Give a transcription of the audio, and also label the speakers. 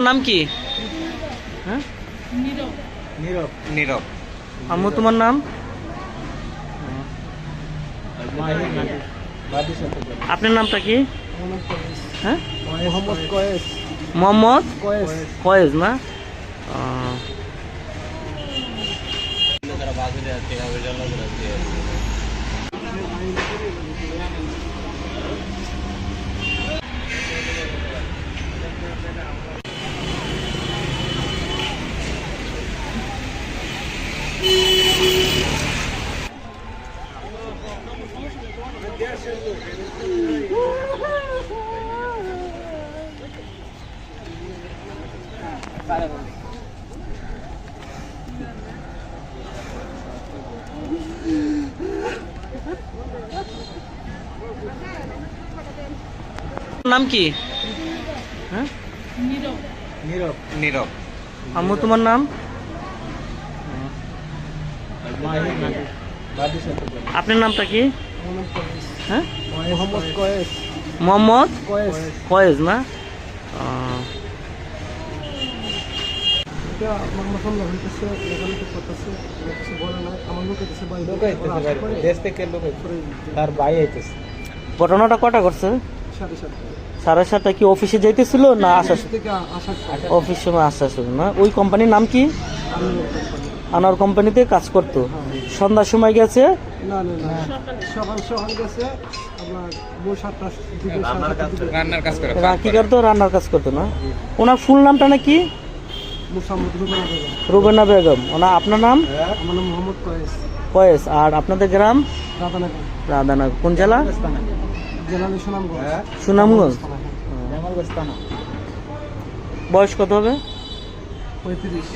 Speaker 1: নাম কি? হ্যাঁ?
Speaker 2: নীরব।
Speaker 3: নীরব।
Speaker 1: আম্মু তোমার নাম? আপনার নামটা কি? হ্যাঁ?
Speaker 2: মোহাম্মদ কয়েজ
Speaker 1: মোহাম্মদ
Speaker 2: কয়েস।
Speaker 1: ফয়েজ না? আহ, নাম কি? হ্যাঁ?
Speaker 2: নীরব।
Speaker 3: নীরব।
Speaker 1: আম্মু তোমার নাম? আপনার নামটা কি? হ্যাঁ?
Speaker 2: মোহাম্মদ কয়েস।
Speaker 1: মোহাম্মদ?
Speaker 2: কয়েস।
Speaker 1: না?
Speaker 2: এটা আমার মতন হইতেছে লেখালেখি করতেছে কিছু বলে না আমার লোক হইতেছে বাইরে দেশ থেকে লোক তার ভাই হইতেছে
Speaker 1: ঘটনাটা কটা করছে সাড়ে সাতটা। কি অফিসে যাইতেছিল না আসার
Speaker 2: থেকে আসার
Speaker 1: অফিস সময় আসার সময় না? ওই কোম্পানির নাম কি? আনার কোম্পানিতে কাজ করতো। সন্ধ্যার সময় গেছে?
Speaker 3: রান্নার কাজ
Speaker 1: কি করতো রান্নার কাজ করতো না? ওনার ফুল নামটা নাকি?
Speaker 2: রুবেনা বেগম।
Speaker 1: ওনা আপনার নাম?
Speaker 2: আমার নাম মোহাম্মদ কয়েস
Speaker 1: কয়েস আর আপনাদের গ্রাম?
Speaker 2: রাধানগর।
Speaker 1: রাধানগর। কোন জেলা?
Speaker 2: সুনামগঞ্জ।
Speaker 1: সুনামগঞ্জ। বয়স কত হবে?
Speaker 2: পঁয়ত্রিশ।